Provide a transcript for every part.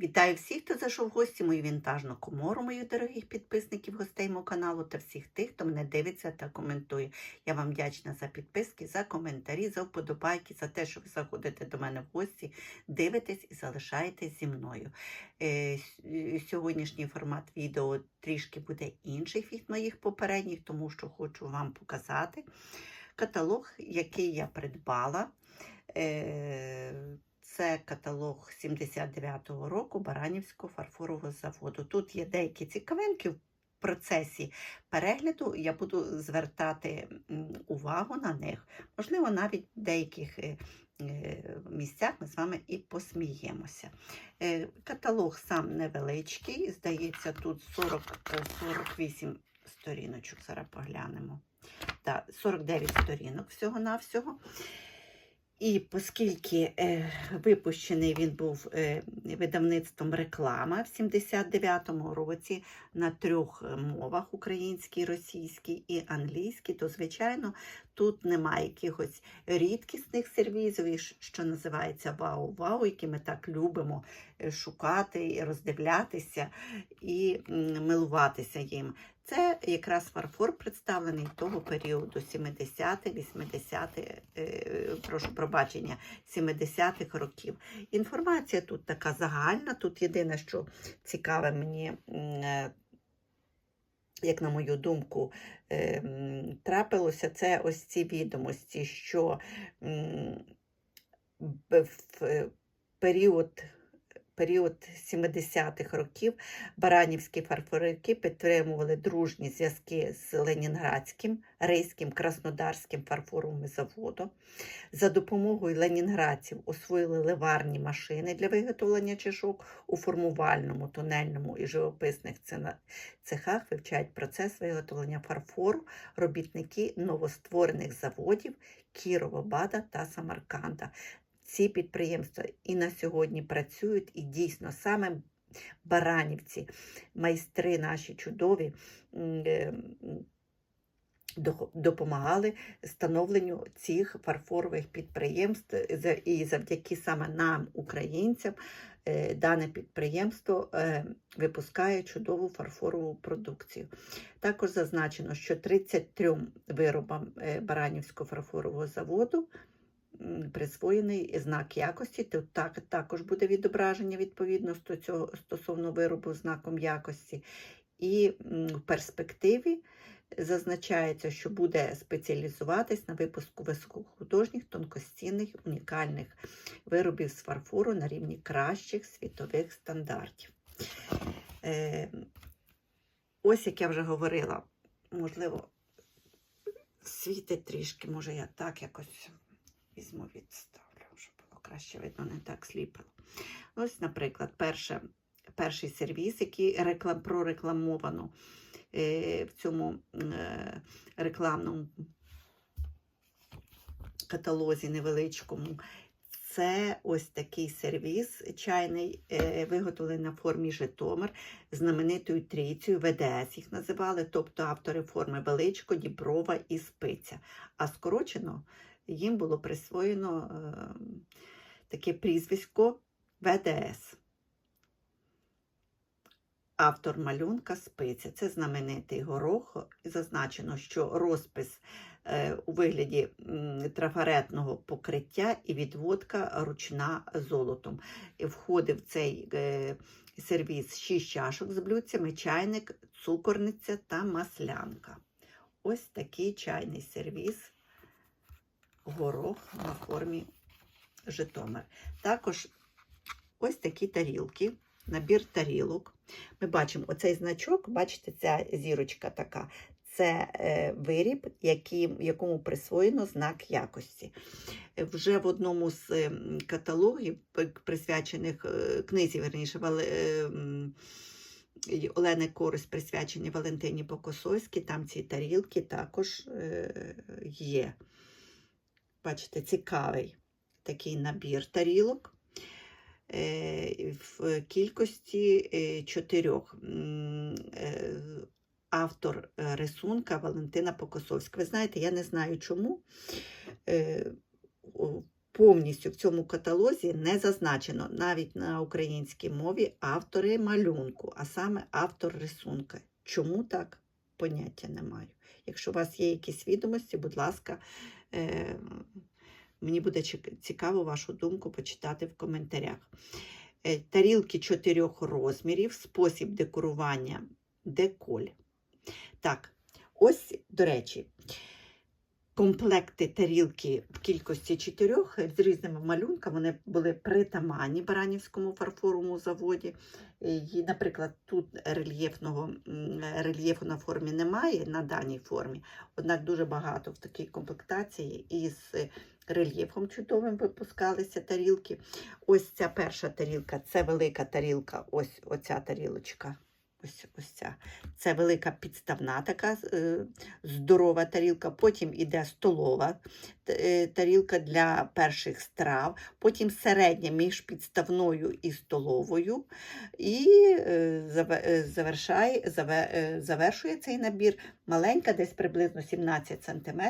Вітаю всіх, хто зайшов в гості мою вінтажну комору, моїх дорогих підписників, гостей мого каналу та всіх тих, хто мене дивиться та коментує. Я вам вдячна за підписки, за коментарі, за вподобайки, за те, що ви заходите до мене в гості, дивитесь і залишаєтесь зі мною. Е, е, Сьогоднішній формат відео трішки буде інший від моїх попередніх, тому що хочу вам показати каталог, який я придбала. Це каталог 79-го року Баранівського фарфорового заводу. Тут є деякі цікавинки в процесі перегляду. Я буду звертати увагу на них. Можливо, навіть в деяких е, е, місцях ми з вами і посміємося. Е, Каталог сам невеличкий, здається, тут 40, е, 48 сторіночок. Зараз поглянемо. Так, 49 сторінок всього-навсього. І оскільки е, випущений він був е, видавництвом реклама в 79-му році на трьох е, мовах українській, російській і англійській, то, звичайно, тут немає якихось рідкісних сервізів, що називається вау-вау, які ми так любимо е, шукати роздивлятися і милуватися їм. Це якраз фарфор представлений того періоду 70-х, 80-х, е, прошу пробачення, 70-х років. Інформація тут така загальна. Тут єдине, що цікаве мені, е, як на мою думку, е, трапилося, це ось ці відомості, що в період. Період 70-х років баранівські фарфорики підтримували дружні зв'язки з Ленінградським, Рейським, Краснодарським фарфоровим заводом. За допомогою ленінградців освоїли ливарні машини для виготовлення чашок у формувальному, тунельному і живописних цехах вивчають процес виготовлення фарфору робітники новостворених заводів Кіровобада та Самарканда. Ці підприємства і на сьогодні працюють, і дійсно саме баранівці, майстри наші чудові, е, допомагали становленню цих фарфорових підприємств. І завдяки саме нам, українцям, е, дане підприємство е, випускає чудову фарфорову продукцію. Також зазначено, що 33 виробам е, Баранівського фарфорового заводу присвоєний знак якості. Тут так, також буде відображення відповідно цього, стосовно виробу знаком якості. І в перспективі зазначається, що буде спеціалізуватись на випуску високохудожніх, тонкостінних, унікальних виробів з фарфору на рівні кращих світових стандартів. Е, ось як я вже говорила, можливо, світить трішки, може я так якось візьму відставлю, щоб було краще видно, не так сліпило. Ось, наприклад, перше, перший сервіс, який реклам, прорекламовано е, в цьому е, рекламному каталозі невеличкому. Це ось такий сервіс чайний, е, виготовлений на формі Житомир, знаменитою трійцею, ВДС їх називали, тобто автори форми Величко, Діброва і Спиця. А скорочено їм було присвоєно е, таке прізвисько ВДС. Автор малюнка спиця. Це знаменитий горох. Зазначено, що розпис е, у вигляді трафаретного покриття і відводка ручна золотом. Входив цей е, сервіс 6 чашок з блюдцями, чайник, цукорниця та маслянка. Ось такий чайний сервіс горох на формі Житомир. Також ось такі тарілки, набір тарілок. Ми бачимо оцей значок, бачите, ця зірочка така. Це е, виріб, якому присвоєно знак якості. Е, Вже в одному з ем, каталогів, присвячених е, книзі, верніше, Вале- е, м, і Олени Корис, присвячені Валентині Покосовській, там ці тарілки також є. Бачите, цікавий такий набір тарілок е, в кількості е, чотирьох. Е, Автор рисунка Валентина Покосовська. Ви знаєте, я не знаю чому. Повністю в цьому каталозі не зазначено навіть на українській мові автори малюнку, а саме автор рисунка. Чому так? Поняття не маю. Якщо у вас є якісь відомості, будь ласка, мені буде цікаво вашу думку почитати в коментарях. Е, Тарілки чотирьох розмірів, спосіб декорування деколь. Так, ось, до речі, комплекти тарілки в кількості чотирьох з різними малюнками. Вони були притаманні Баранівському фарфоровому заводі. І, наприклад, тут рельєфного рельєфу на формі немає на даній формі, однак дуже багато в такій комплектації із рельєфом чудовим випускалися тарілки. Ось ця перша тарілка, це велика тарілка, ось оця тарілочка. Ось, ось ця. Це велика підставна така е, здорова тарілка. Потім іде столова е, тарілка для перших страв, потім середня між підставною і столовою. І е, завершає, завершує цей набір маленька, десь приблизно 17 см,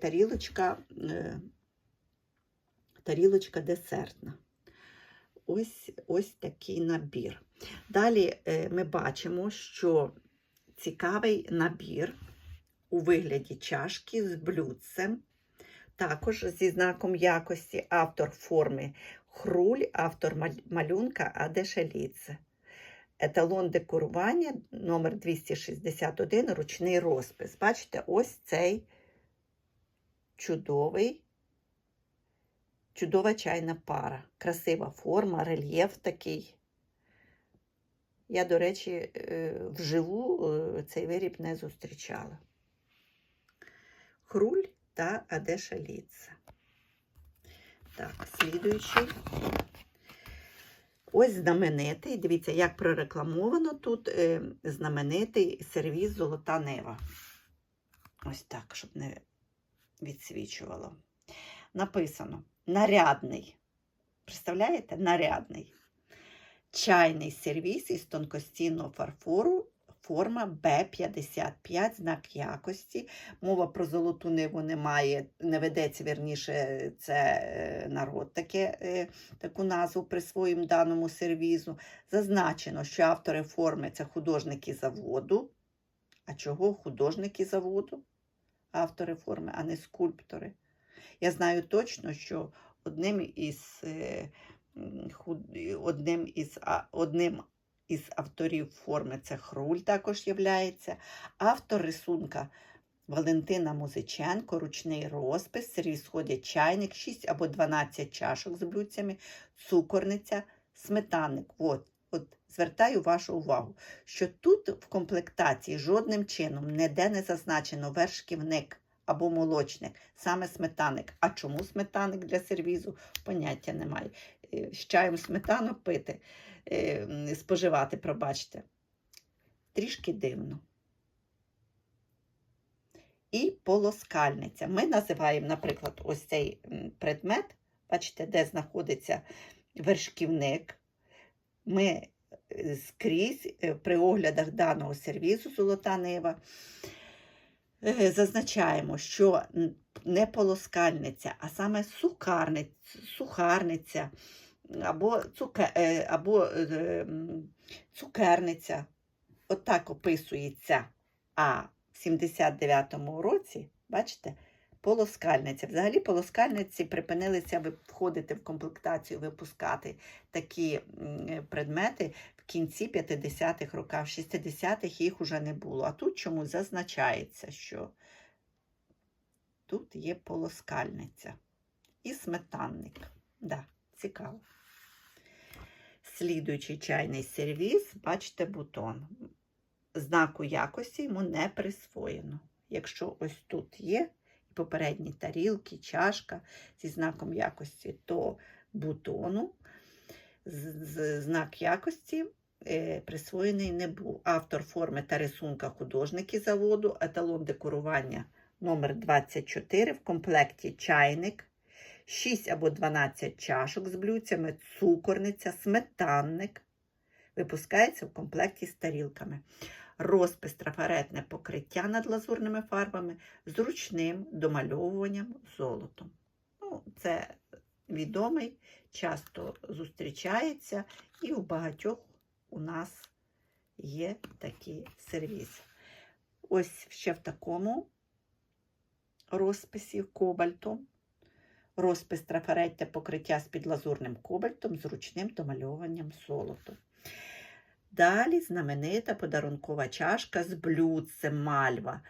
тарілочка, тарілочка десертна. Ось, ось такий набір. Далі е, ми бачимо, що цікавий набір у вигляді чашки з блюдцем, також зі знаком якості автор форми Хруль, автор малюнка Адешеліце. Еталон декорування номер 261 ручний розпис. Бачите, ось цей чудовий, чудова чайна пара. Красива форма, рельєф такий. Я, до речі, е, вживу е, цей виріб не зустрічала. Хруль та Адеша Ліца. Так, слідуючий. Ось знаменитий. Дивіться, як прорекламовано тут е, знаменитий сервіз Золота Нева. Ось так, щоб не відсвічувало. Написано нарядний. Представляєте? Нарядний. Чайний сервіс із тонкостінного фарфору, форма Б55, знак якості. Мова про золоту ниву немає, не ведеться, вірніше, це е, народ таке, е, таку назву присвоїм даному сервізу. Зазначено, що автори форми це художники заводу. А чого художники заводу? Автори форми, а не скульптори. Я знаю точно, що одним із, е, одним із, одним із авторів форми це Хруль також являється. Автор рисунка Валентина Музиченко, ручний розпис, сервіс входять чайник, 6 або 12 чашок з блюдцями, цукорниця, сметанник. От, от звертаю вашу увагу, що тут в комплектації жодним чином ніде не зазначено вершківник або молочник, саме сметанник. А чому сметанник для сервізу? Поняття немає. Е, З чаєм сметану пити, е, споживати, пробачте. Трішки дивно. І полоскальниця. Ми називаємо, наприклад, ось цей предмет, бачите, де знаходиться вершківник. Ми е, скрізь при оглядах даного сервізу Золота Нива зазначаємо, що не полоскальниця, а саме сукарниця, сухарниця або, цуке, е, або е, цукерниця. Отак описується. А в 79-му році, бачите, полоскальниця. Взагалі полоскальниці припинилися входити в комплектацію, випускати такі предмети в кінці 50-х років, в 60-х їх уже не було. А тут чомусь зазначається, що тут є полоскальниця і сметанник. Да, цікаво. Слідуючий чайний сервіс, бачите, бутон. Знаку якості йому не присвоєно. Якщо ось тут є попередні тарілки, чашка зі знаком якості, то бутону знак якості е, присвоєний не був. Автор форми та рисунка художники заводу, еталон декорування номер 24 в комплекті чайник, 6 або 12 чашок з блюдцями, цукорниця, сметанник. Випускається в комплекті з тарілками. Розпис трафаретне покриття над лазурними фарбами з ручним домальовуванням золотом. Ну, це відомий, часто зустрічається, і у багатьох у нас є такі сервізи. Ось ще в такому розписі кобальтом. Розпис трафаретте покриття з підлазурним кобальтом з ручним домальовуванням золотом. Далі знаменита подарункова чашка з блюдцем мальва.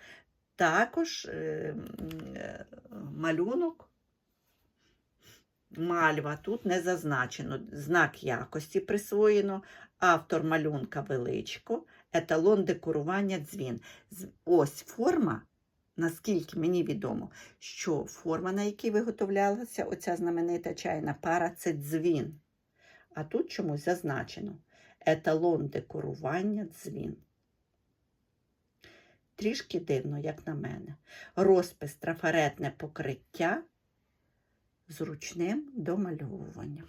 Також е, е, малюнок мальва тут не зазначено. Знак якості присвоєно. Автор малюнка величко, еталон декорування дзвін. Ось форма, наскільки мені відомо, що форма, на якій виготовлялася оця знаменита чайна пара, це дзвін. А тут чомусь зазначено еталон декорування дзвін. Трішки дивно, як на мене. Розпис трафаретне покриття з ручним домальовуванням.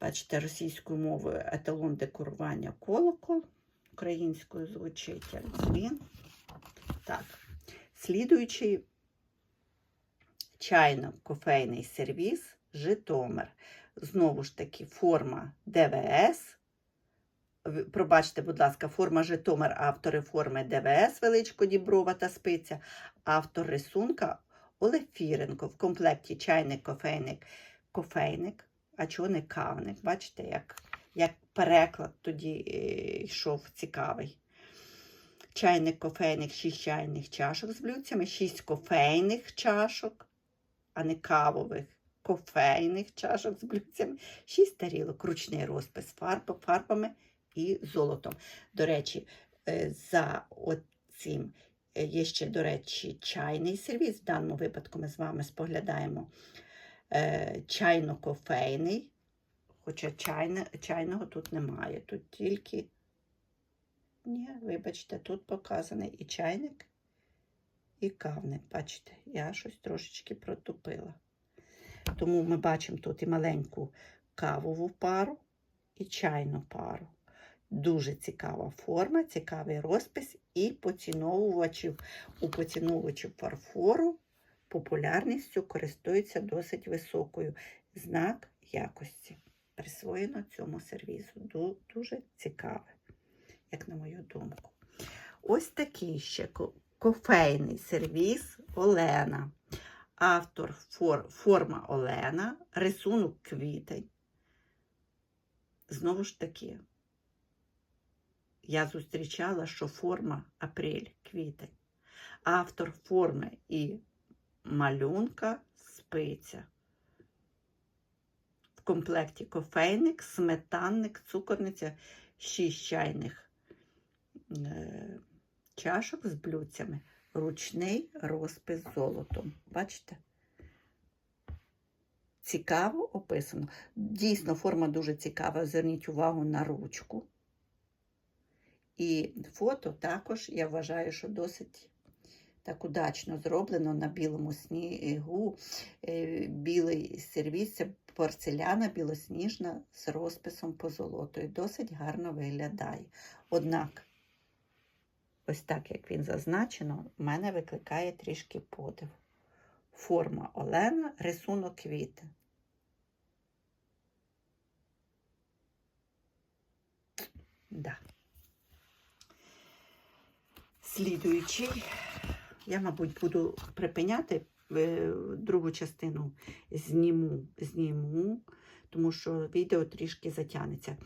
Бачите, російською мовою еталон декорування колокол, українською звучить як дзвін. Так, слідуючий чайно-кофейний сервіс Житомир. Знову ж таки, форма ДВС. Пробачте, будь ласка, форма Житомир, автори форми ДВС Величко Діброва та Спиця, автор рисунка Олег Фіренко. В комплекті чайник, кофейник, кофейник, а чого не кавник? Бачите, як, як переклад тоді е, йшов цікавий. Чайник, кофейник, 6 чайних чашок з блюдцями, 6 кофейних чашок, а не кавових кофейних чашок з блюдцями, 6 тарілок, ручний розпис фарб, фарбами і золотом. До речі, е, за оцим е, є ще, до речі, чайний сервіс. В даному випадку ми з вами споглядаємо е, чайно-кофейний, хоча чайне, чайного тут немає. Тут тільки, ні, вибачте, тут показаний і чайник, і кавник. Бачите, я щось трошечки протупила. Тому ми бачимо тут і маленьку кавову пару, і чайну пару. Дуже цікава форма, цікавий розпис і поціновувачів у поціновувачів фарфору популярністю користується досить високою. Знак якості присвоєно цьому сервізу. Дуже цікаве, як на мою думку. Ось такий ще кофейний сервіз Олена. Автор фор, форма Олена, рисунок квітень. Знову ж таки, я зустрічала, що форма апрель, квітень. Автор форми і малюнка спиця. В комплекті кофейник, сметанник, цукорниця, 6 чайних е, чашок з блюдцями, ручний розпис золотом. Бачите? Цікаво описано. Дійсно, форма дуже цікава. Зверніть увагу на ручку. І фото також, я вважаю, що досить так удачно зроблено на білому снігу. Е, Білий сервіс, це порцеляна білосніжна з розписом позолотою. Досить гарно виглядає. Однак, ось так, як він зазначено, в мене викликає трішки подив. Форма Олена, рисунок квіти. Да. Слідуючий, я, мабуть, буду припиняти е, другу частину зніму, зніму, тому що відео трішки затягнеться.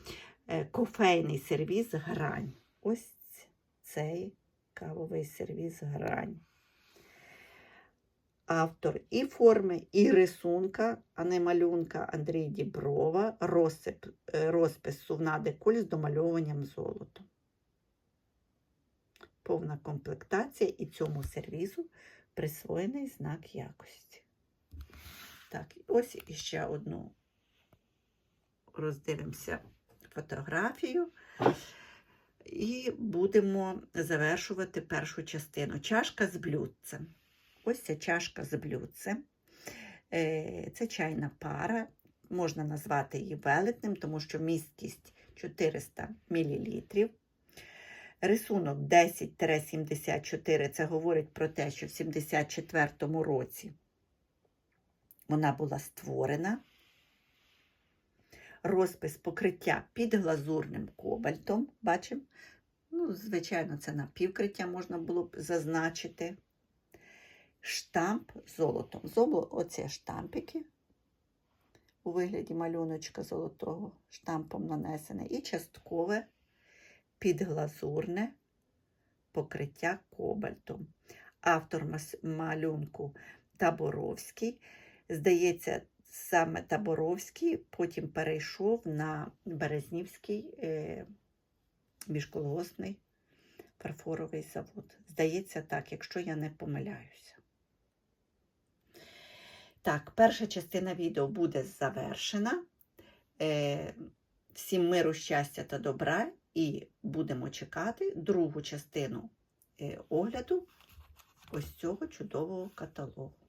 Е, Кофейний сервіс грань. Ось цей кавовий сервіс грань. Автор і форми, і рисунка, а не малюнка Андрій Діброва, розсип, е, розпис сувна деколь з домальовуванням золотом. Повна комплектація і цьому сервізу присвоєний знак якості. Так, ось іще одну роздивимося фотографію. І будемо завершувати першу частину. Чашка з блюдцем. Ось ця чашка з блюдцем. Е, Це чайна пара. Можна назвати її велетним, тому що місткість 400 мл. Рисунок 10-74 це говорить про те, що в 74-му році вона була створена. Розпис покриття під глазурним кобальтом. Бачимо? Ну, звичайно, це напівкриття можна було б зазначити. Штамп золотом. Золо, оце штампики у вигляді малюночка золотого штампом нанесене. І часткове підглазурне покриття кобальтом. Автор малюнку Таборовський. Здається, саме Таборовський потім перейшов на Березнівський е, міжколгоспний фарфоровий завод. Здається, так, якщо я не помиляюся. Так, перша частина відео буде завершена. Е, всім миру, щастя та добра. І будемо чекати другу частину е, огляду ось цього чудового каталогу.